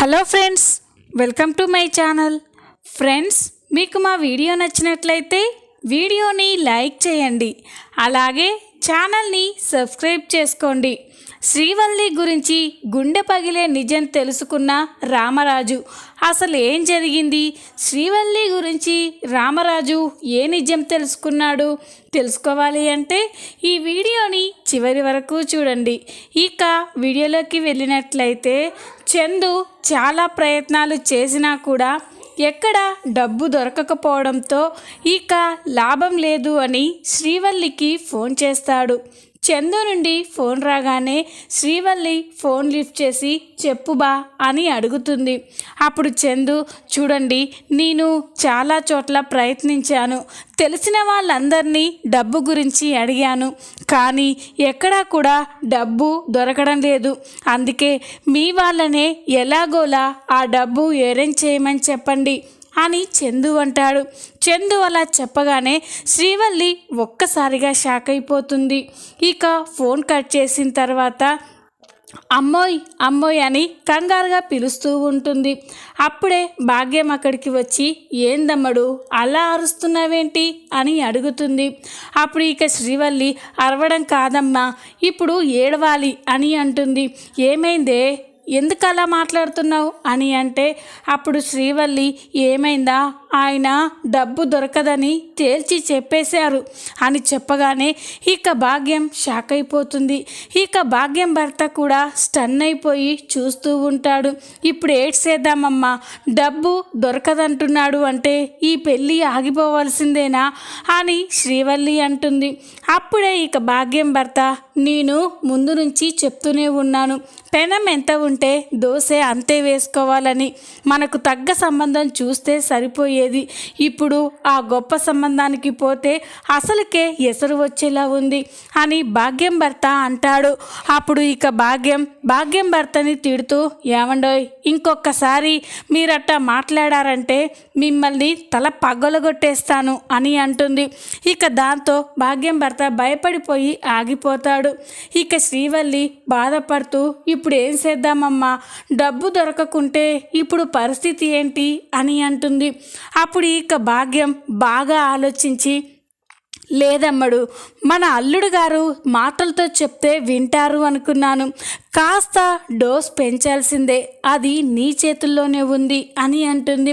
Hello friends welcome to my channel. Friends మీకు మా video నచ్చినట్లయితే వీడియోని లైక్ చేయండి. అలాగే ఛానల్ని సబ్స్క్రైబ్ చేసుకోండి. శ్రీవల్లి గురించి గుండె పగిలే నిజం తెలుసుకున్న రామరాజు. అసలు ఏం జరిగింది? శ్రీవల్లి గురించి రామరాజు ఏ నిజం తెలుసుకున్నాడు? తెలుసుకోవాలి అంటే ఈ వీడియోని చివరి వరకు చూడండి. ఇక వీడియోలోకి వెళ్ళినట్లయితే చందు చాలా ప్రయత్నాలు చేసినా కూడా ఎక్కడ డబ్బు దొరకకపోవడంతో ఇక లాభం లేదు అని శ్రీవల్లికి ఫోన్ చేస్తాడు. చందు నుండి ఫోన్ రాగానే శ్రీవల్లి ఫోన్ లిఫ్ట్ చేసి చెప్పు బా అని అడుగుతుంది. అప్పుడు చందు చూడండి నేను చాలా చోట్ల ప్రయత్నించాను. తెలిసిన వాళ్ళందరినీ డబ్బు గురించి అడిగాను. కానీ ఎక్కడా కూడా డబ్బు దొరకడం లేదు. అందుకే మీ వాళ్ళనే ఎలాగోలా ఆ డబ్బు అరేంజ్ చేయమని చెప్పండి. అని చందు అంటాడు. చందు అలా చెప్పగానే శ్రీవల్లి ఒక్కసారిగా షాక్ అయిపోతుంది. ఇక ఫోన్ కట్ చేసిన తర్వాత అమ్మోయ్ అమ్మోయ్ అని కంగారుగా పిలుస్తూ ఉంటుంది. అప్పుడే భాగ్యం అక్కడికి వచ్చి ఏందమ్మడు అలా అరుస్తున్నావేంటి? అని అడుగుతుంది. అప్పుడు ఇక శ్రీవల్లి అరవడం కాదమ్మా ఇప్పుడు ఏడవాలి అని అంటుంది. ఏమైందే? ఎందుకు అలా మాట్లాడుతున్నావు అని అంటే అప్పుడు శ్రీవల్లి ఏమైందా? ఆయన డబ్బు దొరకదని తేల్చి చెప్పేశారు అని చెప్పగానే ఇక భాగ్యం షాక్ అయిపోతుంది. ఇక భాగ్యం భర్త కూడా స్టన్ అయిపోయి చూస్తూ ఉంటాడు. ఇప్పుడు ఏడ్చేద్దామమ్మా. డబ్బు దొరకదంటున్నాడు అంటే ఈ పెళ్ళి ఆగిపోవాల్సిందేనా అని శ్రీవల్లి అంటుంది. అప్పుడే ఇక భాగ్యం భర్త నేను ముందు నుంచి చెప్తూనే ఉన్నాను. పెనం ఎంత ఉంటే దోశ అంతే వేసుకోవాలని. మనకు తగ్గ సంబంధం చూస్తే సరిపోయి సరిపోయేది ఇప్పుడు ఆ గొప్ప సంబంధానికి పోతే అసలుకే ఎసరు వచ్చేలా ఉంది అని భాగ్యం భర్త అంటాడు. అప్పుడు ఇక భాగ్యం భాగ్యం భర్తని తిడుతూ ఏమండోయ్ ఇంకొకసారి మీరట్టా మాట్లాడారంటే మిమ్మల్ని తల పగలగొట్టేస్తాను అని అంటుంది. ఇక దాంతో భాగ్యం భర్త భయపడిపోయి ఆగిపోతాడు. ఇక శ్రీవల్లి బాధపడుతూ ఇప్పుడు ఏం చేద్దామమ్మా? డబ్బు దొరకకుంటే ఇప్పుడు పరిస్థితి ఏంటి? అని అంటుంది. అప్పుడు ఇక భాగ్యం బాగా ఆలోచించి లేదమ్మడు మన అల్లుడు గారు మాటలతో చెప్తే వింటారు అనుకున్నాను. కాస్త డోస్ పెంచాల్సిందే. అది నీ చేతుల్లోనే ఉంది అని అంటుంది.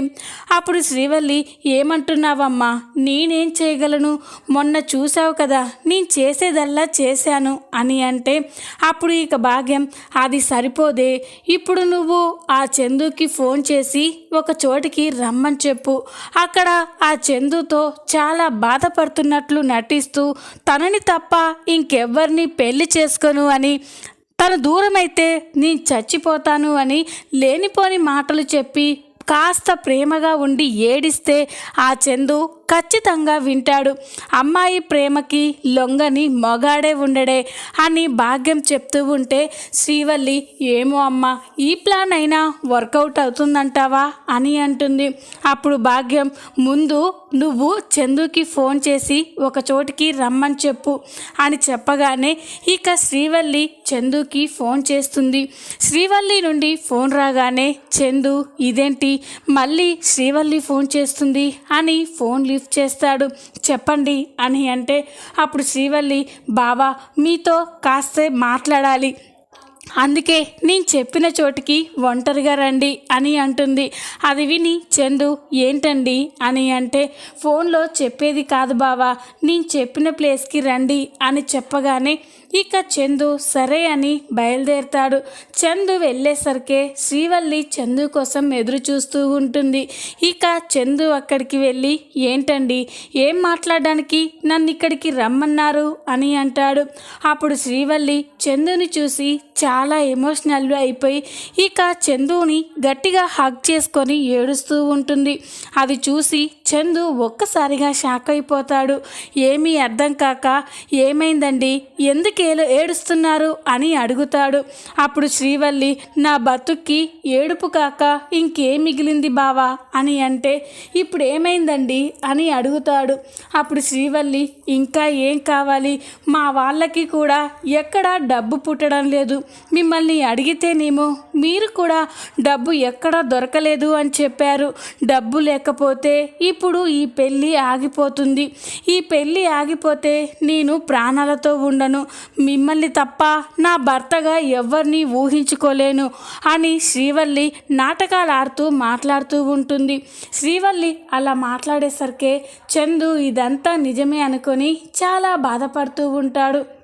అప్పుడు శ్రీవల్లి ఏమంటున్నావమ్మా? నేనేం చేయగలను? మొన్న చూసావు కదా నేను చేసేదల్లా చేశాను అని అంటే అప్పుడు ఇక భాగ్యం అది సరిపోదే. ఇప్పుడు నువ్వు ఆ చందుకి ఫోన్ చేసి ఒక చోటికి రమ్మని చెప్పు. అక్కడ ఆ చందుతో చాలా బాధపడుతున్నట్లు నటిస్తూ తనని తప్ప ఇంకెవ్వరిని పెళ్ళి చేసుకోను అని తను దూరమైతే నేను చచ్చిపోతాను అని లేనిపోని మాటలు చెప్పి కాస్త ప్రేమగా ఉండి ఏడిస్తే ఆ చందు ఖచ్చితంగా వింటాడు. అమ్మాయి ప్రేమకి లొంగని మొగాడే ఉండడే అని భాగ్యం చెప్తూ ఉంటే శ్రీవల్లి ఏమో అమ్మ ఈ ప్లాన్ అయినా వర్కౌట్ అవుతుందంటావా అని అంటుంది. అప్పుడు భాగ్యం ముందు నువ్వు చందుకి ఫోన్ చేసి ఒక చోటికి రమ్మని చెప్పు అని చెప్పగానే ఇక శ్రీవల్లి చందుకి ఫోన్ చేస్తుంది. శ్రీవల్లి నుండి ఫోన్ రాగానే చందు ఇదేంటి? మళ్ళీ శ్రీవల్లి ఫోన్ చేస్తుంది అని ఫోన్ రిలీఫ్ చేస్తాడు. చెప్పండి అని అంటే అప్పుడు శ్రీవల్లి బావా మీతో కాస్త మాట్లాడాలి. అందుకే నేను చెప్పిన చోటికి ఒంటరిగా రండి అని అంటుంది. అది విని చందు ఏంటండి? అని అంటే ఫోన్లో చెప్పేది కాదు బావా నేను చెప్పిన ప్లేస్కి రండి అని చెప్పగానే ఇక చందు సరే అని బయలుదేరుతాడు. చందు వెళ్ళేసరికే శ్రీవల్లి చందు కోసం ఎదురు చూస్తూ ఉంటుంది. ఇక చందు అక్కడికి వెళ్ళి ఏంటండి ఏం మాట్లాడడానికి నన్ను ఇక్కడికి రమ్మన్నారు? అని అంటాడు. అప్పుడు శ్రీవల్లి చందుని చూసి చాలా ఎమోషనల్ అయిపోయి ఇక చందుని గట్టిగా హగ్ చేసుకొని ఏడుస్తూ ఉంటుంది. అది చూసి చందు ఒక్కసారిగా షాక్ అయిపోతాడు. ఏమీ అర్థం కాక ఏమైందండి? ఎందుకు ఎందుకేలు ఏడుస్తున్నారు అని అడుగుతాడు. అప్పుడు శ్రీవల్లి నా బతుక్కి ఏడుపు కాక ఇంకేం మిగిలింది బావా అని అంటే ఇప్పుడు ఏమైందండి అని అడుగుతాడు. అప్పుడు శ్రీవల్లి ఇంకా ఏం కావాలి? మా వాళ్ళకి కూడా ఎక్కడా డబ్బు పుట్టడం లేదు. మిమ్మల్ని అడిగితేనేమో మీరు కూడా డబ్బు ఎక్కడా దొరకలేదు అని చెప్పారు. డబ్బు లేకపోతే ఇప్పుడు ఈ పెళ్ళి ఆగిపోతుంది. ఈ పెళ్ళి ఆగిపోతే నేను ప్రాణాలతో ఉండను. మిమ్మల్ని తప్ప నా భర్తగా ఎవరిని ఊహించుకోలేను అని శ్రీవల్లి నాటకాలు ఆడుతూ మాట్లాడుతూ ఉంటుంది. శ్రీవల్లి అలా మాట్లాడేసరికే చందు ఇదంతా నిజమే అనుకొని చాలా బాధపడుతూ ఉంటాడు.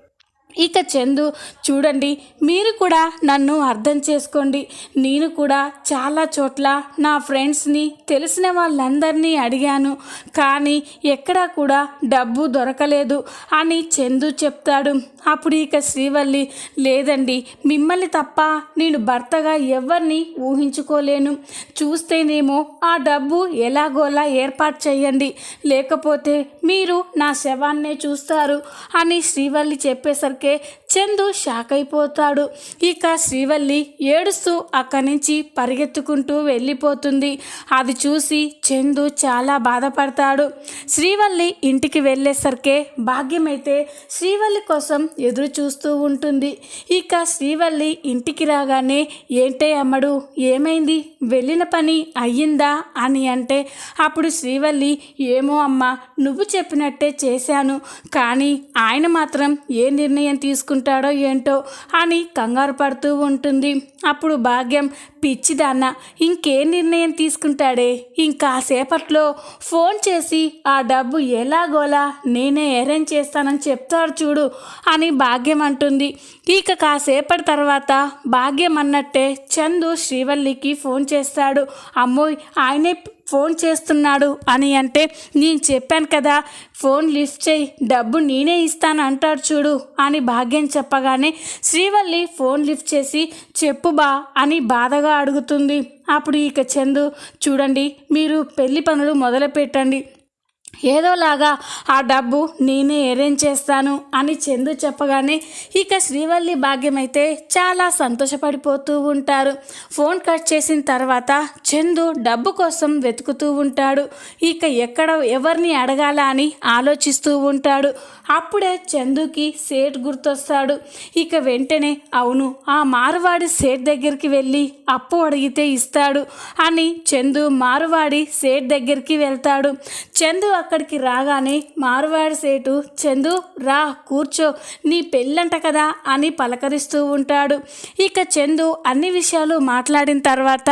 ఇక చందు చూడండి మీరు కూడా నన్ను అర్థం చేసుకోండి. నేను కూడా చాలా చోట్ల నా ఫ్రెండ్స్ని తెలిసిన వాళ్ళందరినీ అడిగాను. కానీ ఎక్కడా కూడా డబ్బు దొరకలేదు అని చందు చెప్తాడు. అప్పుడు ఇక శ్రీవల్లి లేదండి మిమ్మల్ని తప్ప నేను భర్తగా ఎవరిని ఊహించుకోలేను. చూస్తేనేమో ఆ డబ్బు ఎలాగోలా ఏర్పాటు చేయండి. లేకపోతే మీరు నా శవాన్నే చూస్తారు అని శ్రీవల్లి చెప్పేసరికి porque చందు షాక్ అయిపోతాడు ఇక శ్రీవల్లి ఏడుస్తూ అక్కడి నుంచి పరిగెత్తుకుంటూ వెళ్ళిపోతుంది. అది చూసి చందు చాలా బాధపడతాడు. శ్రీవల్లి ఇంటికి వెళ్ళేసరికే భాగ్యమైతే శ్రీవల్లి కోసం ఎదురు చూస్తూ ఉంటుంది. ఇక శ్రీవల్లి ఇంటికి రాగానే ఏంటే అమ్మడు ఏమైంది? వెళ్ళిన పని అయ్యిందా? అని అంటే అప్పుడు శ్రీవల్లి ఏమో అమ్మా నువ్వు చెప్పినట్టే చేశాను. కానీ ఆయన మాత్రం ఏ నిర్ణయం తీసుకుంటాడో ఏంటో అని కంగారు పడుతూ ఉంటుంది. అప్పుడు భాగ్యం పిచ్చిదాన్న ఇంకే నిర్ణయం తీసుకుంటాడే? ఇంకాసేపట్లో ఫోన్ చేసి ఆ డబ్బు ఎలాగోలా నేనే అరేంజ్ చేస్తానని చెప్తాడు చూడు అని భాగ్యం అంటుంది. ఇక కాసేపటి తర్వాత భాగ్యం అన్నట్టే చందు శ్రీవల్లికి ఫోన్ చేస్తాడు. అమ్మోయ్ ఆయనే ఫోన్ చేస్తున్నాడు అని అంటే నేను చెప్పాను కదా ఫోన్ లిఫ్ట్ చేయి డబ్బు నేనే ఇస్తాను అంటాడు చూడు అని భాగ్యం చెప్పగానే శ్రీవల్లి ఫోన్ లిఫ్ట్ చేసి చెప్పు బా అని బాధగా అడుగుతుంది. అప్పుడు ఇక చందు చూడండి మీరు పెళ్ళి పనులు మొదలు పెట్టండి ఏదోలాగా ఆ డబ్బు నేనే అరేంజ్ చేస్తాను అని చందు చెప్పగానే ఇక శ్రీవల్లి భాగ్యం అయితే చాలా సంతోషపడిపోతూ ఉంటారు. ఫోన్ కట్ చేసిన తర్వాత చందు డబ్బు కోసం వెతుకుతూ ఉంటాడు. ఇక ఎక్కడ ఎవరిని అడగాల అని ఆలోచిస్తూ ఉంటాడు. అప్పుడే చందుకి సేట్ గుర్తొస్తాడు. ఇక వెంటనే అవును ఆ మారువాడి సేట్ దగ్గరికి వెళ్ళి అప్పు అడిగితే ఇస్తాడు అని చందు మారువాడి సేట్ దగ్గరికి వెళ్తాడు. చందు అక్కడికి రాగానే మారువాడి సేటు చందు రా కూర్చో నీ పెళ్ళంట కదా అని పలకరిస్తూ ఉంటాడు. ఇక చందు అన్ని విషయాలు మాట్లాడిన తర్వాత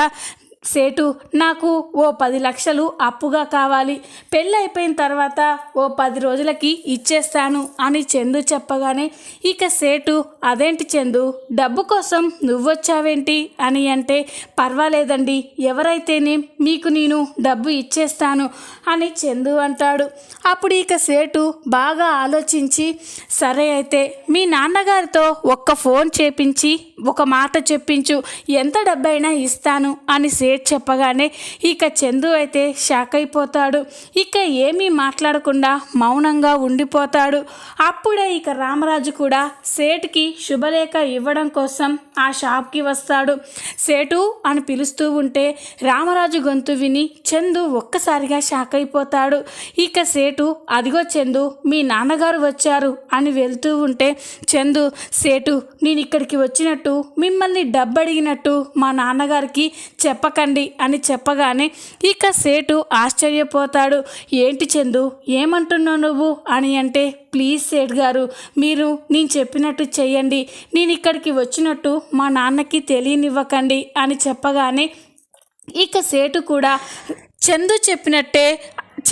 సేటు నాకు ఓ పది లక్షలు అప్పుగా కావాలి. పెళ్ళి అయిపోయిన తర్వాత ఓ పది రోజులకి ఇచ్చేస్తాను అని చందు చెప్పగానే ఇక సేటు అదేంటి చందు డబ్బు కోసం నువ్వొచ్చావేంటి? అని అంటే పర్వాలేదండి ఎవరైతేనే మీకు నేను డబ్బు ఇచ్చేస్తాను అని చందు అంటాడు. అప్పుడు ఇక సేటు బాగా ఆలోచించి సరే అయితే మీ నాన్నగారితో ఒక్క ఫోన్ చేపించి ఒక మాట చెప్పించు ఎంత డబ్బైనా ఇస్తాను అని సేట్ చెప్పగానే ఇక చందు అయితే షాక్ అయిపోతాడు. ఇక ఏమీ మాట్లాడకుండా మౌనంగా ఉండిపోతాడు. అప్పుడే ఇక రామరాజు కూడా సేటుకి శుభలేఖ ఇవ్వడం కోసం ఆ షాప్కి వస్తాడు. సేటు అని పిలుస్తూ ఉంటే రామరాజు గొంతు విని చందు ఒక్కసారిగా షాక్ అయిపోతాడు. ఇక సేటు అదిగో చందు మీ నాన్నగారు వచ్చారు అని వెళ్తూ ఉంటే చందు సేటు నేను ఇక్కడికి వచ్చినట్టు మిమ్మల్ని డబ్బు అడిగినట్టు మా నాన్నగారికి చెప్పకండి అని చెప్పగానే ఇక సేటు ఆశ్చర్యపోతాడు. ఏంటి చందు ఏమంటున్నావు నువ్వు? అని అంటే ప్లీజ్ సేట్ గారు మీరు నేను చెప్పినట్టు చెయ్యండి. నేను ఇక్కడికి వచ్చినట్టు మా నాన్నకి తెలియనివ్వకండి అని చెప్పగానే ఇక సేటు కూడా చందు చెప్పినట్టే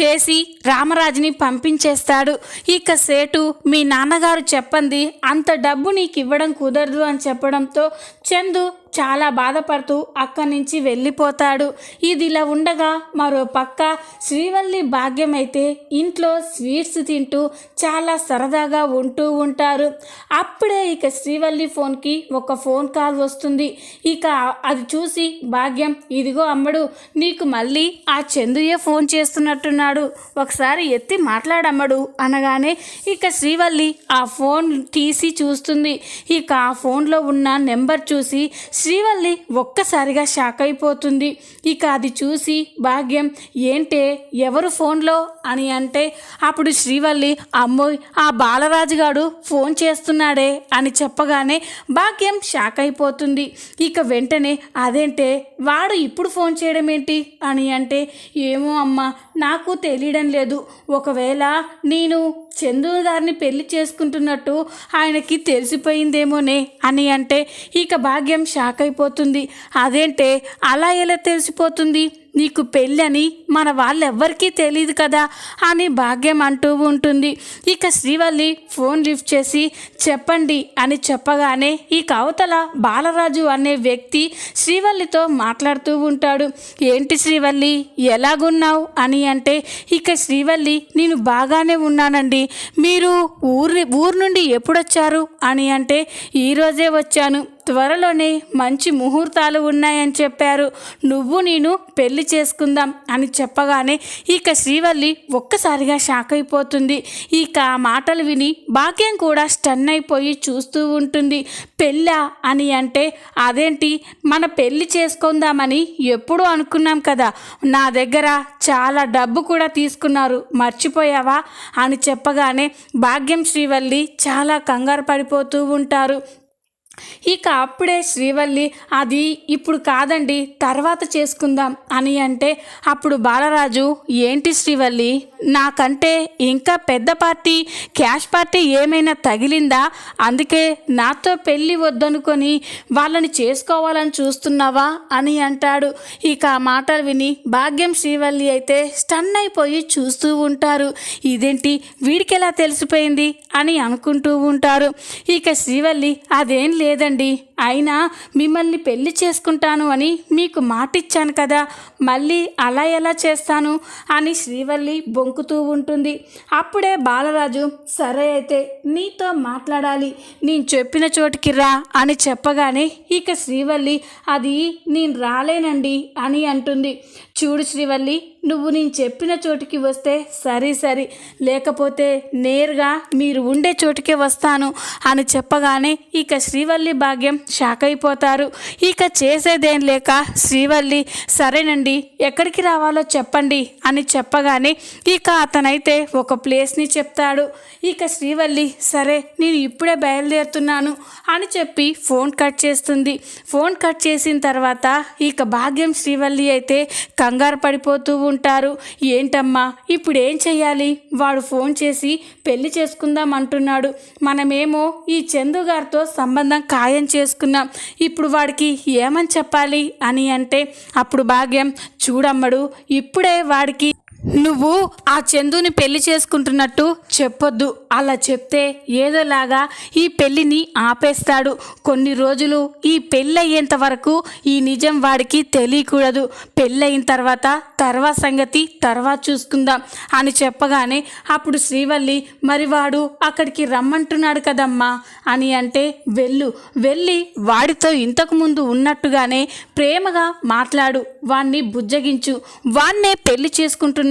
చేసి రామరాజుని పంపించేస్తాడు. ఇక సేటు మీ నాన్నగారు చెప్పంది అంత డబ్బు నీకు ఇవ్వడం కుదరదు అని చెప్పడంతో చందు చాలా బాధపడుతూ అక్కడి నుంచి వెళ్ళిపోతాడు. ఇదిలా ఉండగా మరో పక్క శ్రీవల్లి భాగ్యం అయితే ఇంట్లో స్వీట్స్ తింటూ చాలా సరదాగా ఉంటూ ఉంటారు. అప్పుడే ఇక శ్రీవల్లి ఫోన్కి ఒక ఫోన్ కాల్ వస్తుంది. ఇక అది చూసి భాగ్యం ఇదిగో అమ్మడు నీకు మళ్ళీ ఆ చందుయే ఫోన్ చేస్తున్నట్టున్నాడు. ఒకసారి ఎత్తి మాట్లాడమ్మడు అనగానే ఇక శ్రీవల్లి ఆ ఫోన్ తీసి చూస్తుంది. ఇక ఆ ఫోన్లో ఉన్న నెంబర్ చూసి శ్రీవల్లి ఒక్కసారిగా షాక్ అయిపోతుంది. ఇక అది చూసి భాగ్యం ఏంటే ఎవరు ఫోన్లో? అని అంటే అప్పుడు శ్రీవల్లి అమ్మోయ్ ఆ బాలరాజుగాడు ఫోన్ చేస్తున్నాడే అని చెప్పగానే భాగ్యం షాక్ అయిపోతుంది. ఇక వెంటనే అదేంటే వాడు ఇప్పుడు ఫోన్ చేయడం ఏంటి అని అంటే ఏమో అమ్మ నాకు తెలియడం లేదు. ఒకవేళ నేను చందు గారిని పెళ్ళి చేసుకుంటున్నట్టు ఆయనకి తెలిసిపోయిందేమోనే అని అంటే ఇక భాగ్యం షాక్ అయిపోతుంది. అదేంటే అలా ఎలా తెలిసిపోతుంది? నీకు పెళ్ళని మన వాళ్ళెవ్వరికీ తెలియదు కదా అని భాగ్యం అంటూ ఉంటుంది. ఇక శ్రీవల్లి ఫోన్ లిఫ్ట్ చేసి చెప్పండి అని చెప్పగానే ఈ కవతల బాలరాజు అనే వ్యక్తి శ్రీవల్లితో మాట్లాడుతూ ఉంటాడు. ఏంటి శ్రీవల్లి ఎలాగున్నావు? అని అంటే ఇక శ్రీవల్లి నేను బాగానే ఉన్నానండి. మీరు ఊరి ఊరు నుండి ఎప్పుడొచ్చారు? అని అంటే ఈరోజే వచ్చాను. త్వరలోనే మంచి ముహూర్తాలు ఉన్నాయని చెప్పారు. నువ్వు నేను పెళ్ళి చేసుకుందాం అని చెప్పగానే ఇక శ్రీవల్లి ఒక్కసారిగా షాక్ అయిపోతుంది. ఇక ఆ మాటలు విని భాగ్యం కూడా స్టన్ అయిపోయి చూస్తూ ఉంటుంది. పెళ్ళా అని అంటే అదేంటి? మన పెళ్ళి చేసుకుందామని ఎప్పుడూ అనుకున్నాం కదా. నా దగ్గర చాలా డబ్బు కూడా తీసుకున్నారు. మర్చిపోయావా? అని చెప్పగానే భాగ్యం శ్రీవల్లి చాలా కంగారు పడిపోతూ ఉంటారు. ఇక అప్పుడే శ్రీవల్లి అది ఇప్పుడు కాదండి తర్వాత చేసుకుందాం అని అంటే అప్పుడు బాలరాజు ఏంటి శ్రీవల్లి నాకంటే ఇంకా పెద్ద పార్టీ క్యాష్ పార్టీ ఏమైనా తగిలిందా? అందుకే నాతో పెళ్ళి వద్దనుకొని వాళ్ళని చేసుకోవాలని చూస్తున్నావా? అని అంటాడు. ఇక ఆ మాటలు విని భాగ్యం శ్రీవల్లి అయితే స్టన్ అయిపోయి చూస్తూ ఉంటారు. ఇదేంటి వీడికి ఎలా తెలిసిపోయింది? అని అనుకుంటూ ఉంటారు. ఇక శ్రీవల్లి అదేం లేదు లేదండి. అయినా మిమ్మల్ని పెళ్ళి చేసుకుంటాను అని మీకు మాటిచ్చాను కదా. మళ్ళీ అలా ఎలా చేస్తాను? అని శ్రీవల్లి బొంకుతూ ఉంటుంది. అప్పుడే బాలరాజు సరే అయితే నీతో మాట్లాడాలి. నేను చెప్పిన చోటికి రా అని చెప్పగానే ఇక శ్రీవల్లి అది నేను రాలేనండి అని అంటుంది. చూడు శ్రీవల్లి నువ్వు నేను చెప్పిన చోటుకి వస్తే సరే సరే. లేకపోతే నేరుగా మీరు ఉండే చోటుకే వస్తాను అని చెప్పగానే ఇక శ్రీవల్లి భాగ్యం షాక్ అయిపోతారు. ఇక చేసేదేం లేక శ్రీవల్లి సరేనండి ఎక్కడికి రావాలో చెప్పండి అని చెప్పగానే ఇక అతనైతే ఒక ప్లేస్ని చెప్తాడు. ఇక శ్రీవల్లి సరే నేను ఇప్పుడే బయలుదేరుతున్నాను అని చెప్పి ఫోన్ కట్ చేస్తుంది. ఫోన్ కట్ చేసిన తర్వాత ఇక భాగ్యం శ్రీవల్లి అయితే కంగారు పడిపోతూ ఉంటారు. ఏంటమ్మా ఇప్పుడు ఏం చెయ్యాలి? వాడు ఫోన్ చేసి పెళ్ళి చేసుకుందాం అంటున్నాడు. మనమేమో ఈ చందు గారితో సంబంధం ఖాయం చేసుకున్నాం. ఇప్పుడు వాడికి ఏమని చెప్పాలి? అని అంటే అప్పుడు భాగ్యం చూడమ్మడు. ఇప్పుడే వాడికి నువ్వు ఆ చందుని పెళ్ళి చేసుకుంటున్నట్టు చెప్పొద్దు. అలా చెప్తే ఏదోలాగా ఈ పెళ్ళిని ఆపేస్తాడు. కొన్ని రోజులు ఈ పెళ్ళి అయ్యేంత వరకు ఈ నిజం వాడికి తెలియకూడదు. పెళ్ళయిన తర్వాత తర్వాత సంగతి తర్వాత చూసుకుందాం అని చెప్పగానే అప్పుడు శ్రీవల్లి మరి వాడు అక్కడికి రమ్మంటున్నాడు కదమ్మా అని అంటే వెళ్ళు వెళ్ళి వాడితో ఇంతకుముందు ఉన్నట్టుగానే ప్రేమగా మాట్లాడు. వాణ్ణి బుజ్జగించు. వాణ్ణే పెళ్ళి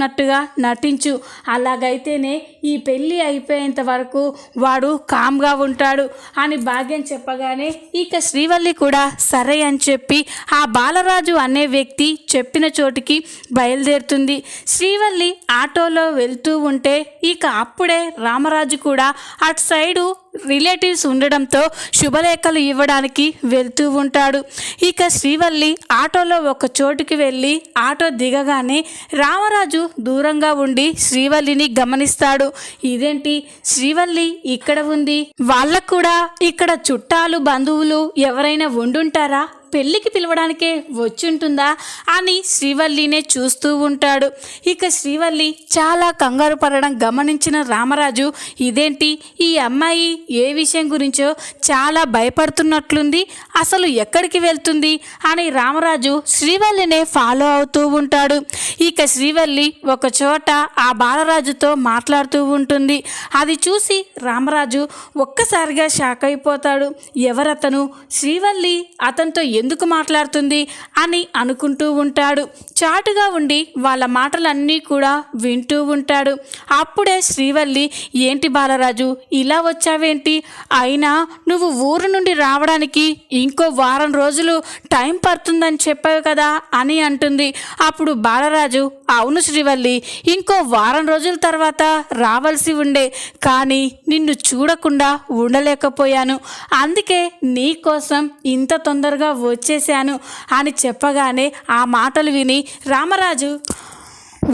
చేసుకుంటున్నట్టుగా నటించు. అలాగైతేనే ఈ పెళ్ళి అయిపోయేంత వరకు వాడు కామ్గా ఉంటాడు అని భాగ్యం చెప్పగానే ఇక శ్రీవల్లి కూడా సరే అని చెప్పి ఆ బాలరాజు అనే వ్యక్తి చెప్పిన చోటికి బయలుదేరుతుంది. శ్రీవల్లి ఆటోలో వెళ్తూ ఉంటే ఇక అప్పుడే రామరాజు కూడా అటు సైడు రిలేటివ్స్ ఉండడంతో శుభలేఖలు ఇవ్వడానికి వెళ్తూ ఉంటాడు. ఇక శ్రీవల్లి ఆటోలో ఒక చోటుకి వెళ్ళి ఆటో దిగగానే రామరాజు దూరంగా ఉండి శ్రీవల్లిని గమనిస్తాడు. ఇదేంటి? శ్రీవల్లి ఇక్కడ ఉంది. వాళ్ళకు కూడా ఇక్కడ చుట్టాలు బంధువులు ఎవరైనా ఉండుంటారా? పెళ్ళికి పిలవడానికే వచ్చుంటుందా అని శ్రీవల్లినే చూస్తూ ఉంటాడు. ఇక శ్రీవల్లి చాలా కంగారు పడడం గమనించిన రామరాజు ఇదేంటి? ఈ అమ్మాయి ఏ విషయం గురించో చాలా భయపడుతున్నట్లుంది. అసలు ఎక్కడికి వెళ్తుంది? అని రామరాజు శ్రీవల్లినే ఫాలో అవుతూ ఉంటాడు. ఇక శ్రీవల్లి ఒక చోట ఆ బాలరాజుతో మాట్లాడుతూ ఉంటుంది. అది చూసి రామరాజు ఒక్కసారిగా షాక్ అయిపోతాడు. ఎవరతను? శ్రీవల్లి అతనితో ఎందుకు మాట్లాడుతుంది అని అనుకుంటూ ఉంటాడు. చాటుగా ఉండి వాళ్ళ మాటలన్నీ కూడా వింటూ ఉంటాడు. అప్పుడే శ్రీవల్లి ఏంటి బాలరాజు ఇలా వచ్చావేంటి? అయినా నువ్వు ఊరు నుండి రావడానికి ఇంకో వారం రోజులు టైం పడుతుందని చెప్పావు కదా అని అంటుంది. అప్పుడు బాలరాజు అవును శ్రీవల్లి ఇంకో వారం రోజుల తర్వాత రావాల్సి ఉండే కానీ నిన్ను చూడకుండా ఉండలేకపోయాను. అందుకే నీ కోసం ఇంత తొందరగా వచ్చేసాను అని చెప్పగానే ఆ మాటలు విని రామరాజు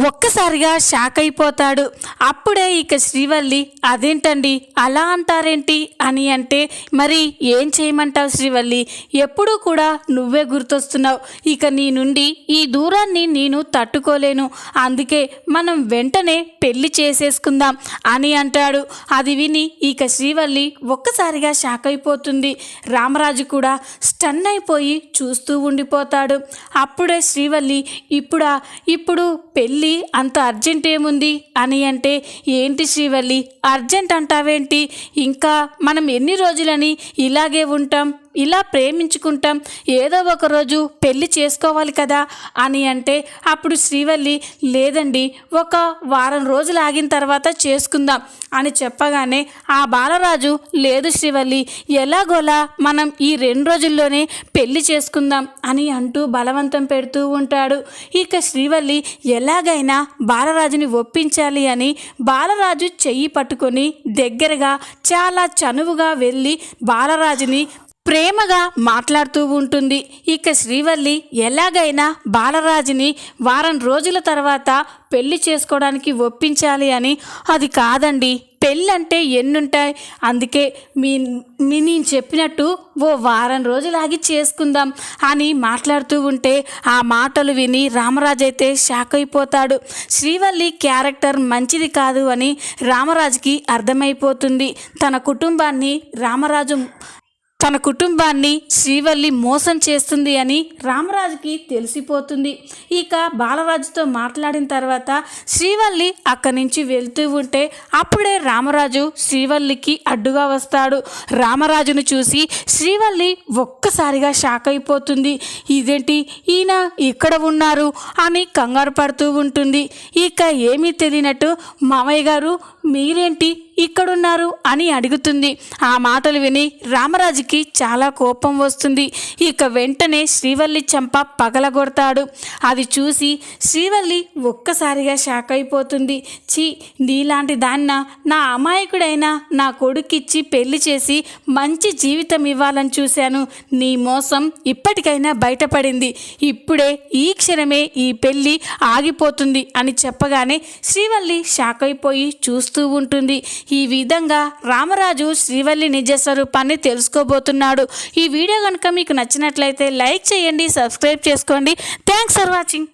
ఒక్కసారిగా షాక్ అయిపోతాడు. అప్పుడే ఇక శ్రీవల్లి అదేంటండి? అలా అంటారేంటి? అని అంటే మరి ఏం చేయమంటావు శ్రీవల్లి? ఎప్పుడూ కూడా నువ్వే గుర్తొస్తున్నావు. ఇక నీ నుండి ఈ దూరాన్ని నేను తట్టుకోలేను. అందుకే మనం వెంటనే పెళ్ళి చేసేసుకుందాం అని అంటాడు. అది విని ఇక శ్రీవల్లి ఒక్కసారిగా షాక్ అయిపోతుంది. రామరాజు కూడా స్టన్ అయిపోయి చూస్తూ ఉండిపోతాడు. అప్పుడే శ్రీవల్లి ఇప్పుడా? ఇప్పుడు పెళ్ళి అంత అర్జెంట్ ఏముంది? అని అంటే ఏంటి శ్రీవల్లి? అర్జెంట్ అంటావేంటి? ఇంకా మనం ఎన్ని రోజులని ఇలాగే ఉంటాం? ఇలా ప్రేమించుకుంటాం. ఏదో ఒక రోజు చేసుకోవాలి కదా అని అంటే అప్పుడు శ్రీవల్లి లేదండి ఒక వారం రోజులు ఆగిన తర్వాత చేసుకుందాం అని చెప్పగానే ఆ బాలరాజు లేదు శ్రీవల్లి ఎలాగోలా మనం ఈ రెండు రోజుల్లోనే పెళ్ళి చేసుకుందాం అని అంటూ బలవంతం పెడుతూ ఉంటాడు. ఇక శ్రీవల్లి ఎలాగైనా బాలరాజుని ఒప్పించాలి అని బాలరాజు చెయ్యి పట్టుకొని దగ్గరగా చాలా చనువుగా వెళ్ళి బాలరాజుని ప్రేమగా మాట్లాడుతూ ఉంటుంది. ఇక శ్రీవల్లి ఎలాగైనా బాలరాజుని వారం రోజుల తర్వాత పెళ్ళి చేసుకోవడానికి ఒప్పించాలి అని అది కాదండి పెళ్ళంటే ఎన్నుంటాయి. అందుకే మీ మీ నేను చెప్పినట్టు ఓ వారం రోజులాగి చేసుకుందాం అని మాట్లాడుతూ ఉంటే ఆ మాటలు విని రామరాజు అయితే షాక్ అయిపోతాడు. శ్రీవల్లి క్యారెక్టర్ మంచిది కాదు అని రామరాజుకి అర్థమైపోతుంది. తన కుటుంబాన్ని రామరాజు తన కుటుంబాన్ని శ్రీవల్లి మోసం చేస్తుంది అని రామరాజుకి తెలిసిపోతుంది. ఇక బాలరాజుతో మాట్లాడిన తర్వాత శ్రీవల్లి అక్కడి నుంచి వెళ్తూ ఉంటే అప్పుడే రామరాజు శ్రీవల్లికి అడ్డుగా వస్తాడు. రామరాజును చూసి శ్రీవల్లి ఒక్కసారిగా షాక్ అయిపోతుంది. ఇదేంటి? ఈయన ఇక్కడ ఉన్నారు అని కంగారు పడుతూ ఉంటుంది. ఇక ఏమీ తెలియనట్టు మామయ్య గారు మీరేంటి ఇక్కడున్నారు అని అడుగుతుంది. ఆ మాటలు విని రామరాజుకి చాలా కోపం వస్తుంది. ఇక వెంటనే శ్రీవల్లి చెంప పగలగొడతాడు. అది చూసి శ్రీవల్లి ఒక్కసారిగా షాక్ అయిపోతుంది. ఛీ నీలాంటి దాన్న నా అమాయకుడైన నా కొడుకిచ్చి పెళ్ళి చేసి మంచి జీవితం ఇవ్వాలని చూశాను. నీ మోసం ఇప్పటికైనా బయటపడింది. ఇప్పుడే ఈ క్షణమే ఈ పెళ్ళి ఆగిపోతుంది అని చెప్పగానే శ్రీవల్లి షాక్ అయిపోయి చూస్తూ ఉంటుంది. ఈ విధంగా రామరాజు శ్రీవల్లి నిజ స్వరూపాన్ని తెలుసుకోబోతున్నాడు. ఈ వీడియో కనుక మీకు నచ్చినట్లయితే లైక్ చేయండి సబ్స్క్రైబ్ చేసుకోండి. Thanks for watching